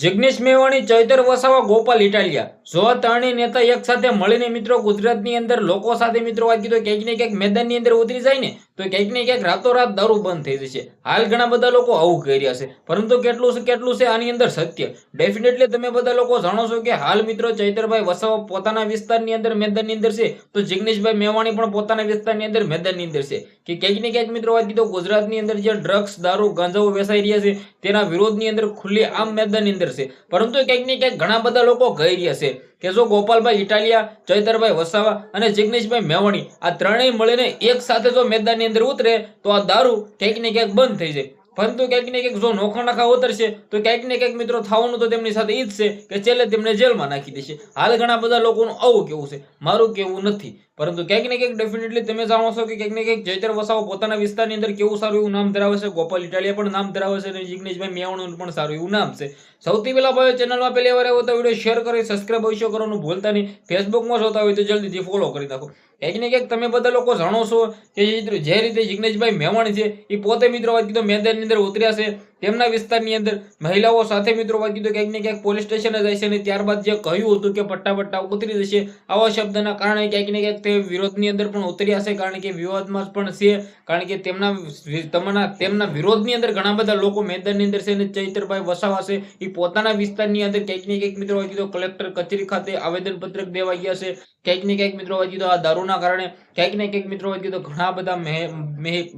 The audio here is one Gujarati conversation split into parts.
જિગ્નેશ મેવાણી, ચૈતર વસાવા, ગોપાલ ઇટાલિયા. આ ત્રણેય નેતા એક સાથે મળીને મિત્રો ગુજરાતની અંદર લોકો સાથે મિત્રો વાત કીધું ક્યાંક ને ક્યાંક મેદાનની અંદર ઉતરી જાય ને તો ક્યાંક ને ક્યાંક રાતોરાત દારૂ બંધ થઈ જશે. હાલ ઘણા બધા લોકો આવું કહી રહ્યા છે. પરંતુ કેટલું છે કેટલું છે, આની અંદર સત્ય. ડેફિનેટલી તમે બધા લોકો જાણો છો કે હાલ મિત્રો ચૈતરભાઈ વસાવા પોતાના વિસ્તારની અંદર મેદાનની અંદર છે. તો જિગ્નેશભાઈ મેવાણી પણ પોતાના વિસ્તારની અંદર મેદાનની અંદર છે. કે ક્યાંક ને ક્યાંક મિત્રો વાત કીધો, ગુજરાતની અંદર જે ડ્રગ્સ દારૂ, ગાંજાઓ વેચાઈ રહ્યા છે, તેના વિરોધની અંદર ખુલ્લી આમ મેદાનની અંદર છે. પરંતુ ક્યાંક ને ક્યાંક ઘણા બધા લોકો કહી રહ્યા છે. કે જો ગોપાલભાઈ ઇટાલિયા, ચૈતરભાઈ વસાવા અને જિગ્નેશભાઈ મેવાણી આ ત્રણેય મળીને એક સાથે જો મેદાનની અંદર ઉતરે, તો આ દારૂ ક્યાંક ને ક્યાંક બંધ થઈ જાય. પરંતુ ક્યાંક ને ક્યાંક જો નોખા નખા ઉતરશે, તો ક્યાંક ને ક્યાંક મિત્રો થવાનું તો તેમની સાથે ઈ જ છે કે છેલ્લે તેમને જેલમાં નાખી દેશે. હાલ ઘણા બધા લોકોનું આવું કેવું છે? મારું કેવું નથી. પરંતુ ક્યાંક ને ક્યાંક ડેફિનેટલી તમે જાણો છો કે ક્યાંક ને ક્યાંક જયતર વસાવો પોતાના વિસ્તારની અંદર કેવું સારું એવું નામ ધરાવે છે? ગોપાલ ઇટાલિયા પણ નામ ધરાવે છે અને જિગ્નેશભાઈ મેવાણીનું પણ સારું એવું નામ છે. સૌથી પહેલા ભાઈ ચેનલમાં પહેલી વાર આવ્યો તો વીડિયો શેર કરી સબસ્ક્રાઇબ અવશ્ય કરવાનું ભૂલતા નહીં. ફેસબુકમાં જોતા હોય તો જલ્દીથી ફોલો કરી નાખો. ક્યાંક ને ક્યાંક તમે બધા લોકો જાણો છો કે જે રીતે- જે જિગ્નેશભાઈ મેવાણી છે એ પોતે મિત્રો વાત કીધો, મેદાનની અંદર ઉતર્યા છે, તેમના વિસ્તારની અંદર મહિલાઓ સાથે મિત્રો વાત કીધું, ક્યાંક ને ક્યાંક પોલીસ સ્ટેશને જાય છે અને ત્યારબાદ જે કહ્યું હતું કે પટ્ટા પટ્ટા ઉતરી જશે, આવા શબ્દના કારણે ક્યાંક ને ક્યાંક તે વિરોધની અંદર પણ ઉતર્યા છે, કારણ કે વિવાદમાં પણ છે, કારણ કે તેમના તમારા તેમના વિરોધની અંદર ઘણા બધા લોકો મેદાનની અંદર છે અને ચૈતરભાઈ વસાવા છે એ પોતાના વિસ્તારની અંદર ક્યાંક ને ક્યાંક મિત્રો વાત કીધું, કલેક્ટર કચેરી ખાતે આવેદન પત્રક દેવા ગયા છે, ક્યાંક ને ક્યાંક મિત્રો વાત કીધું, આ દારૂના કારણે ક્યાંક ને ક્યાંક મિત્રો વાત તો ઘણા બધા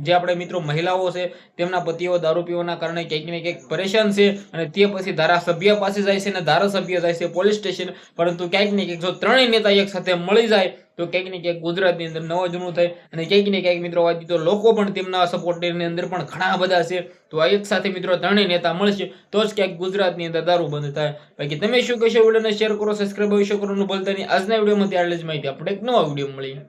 જે આપણે મિત્રો મહિલાઓ છે, તેમના પતિઓ દારૂ પીવાના કારણે ક્યાંક ને ક્યાંક પરેશાન છે અને તે પછી ધારાસભ્ય પાસે જાય છે અને ધારાસભ્ય જાય છે પોલીસ સ્ટેશન, પરંતુ ક્યાંક ને ક્યાંક જો ત્રણેય નેતા એક સાથે મળી જાય તો ક્યાંક ને ક્યાંક ગુજરાતની અંદર નવા જૂનું થાય અને ક્યાંક ને ક્યાંક મિત્રો વાત તો લોકો પણ તેમના સપોર્ટરની અંદર પણ ઘણા બધા છે. તો આ એક સાથે મિત્રો ત્રણેય નેતા મળશે તો જ ક્યાંક ગુજરાતની અંદર દારૂ બંધ થાય. બાકી તમે શું કહેશો વિડીયોને શેર કરો સબસ્ક્રાઈબ અવશ્ય કરવાનું ભૂલતા નહીં. આજના વિડીયોમાં ત્યારે જ માહિતી આપણે એક નવા વીડિયો મળીએ.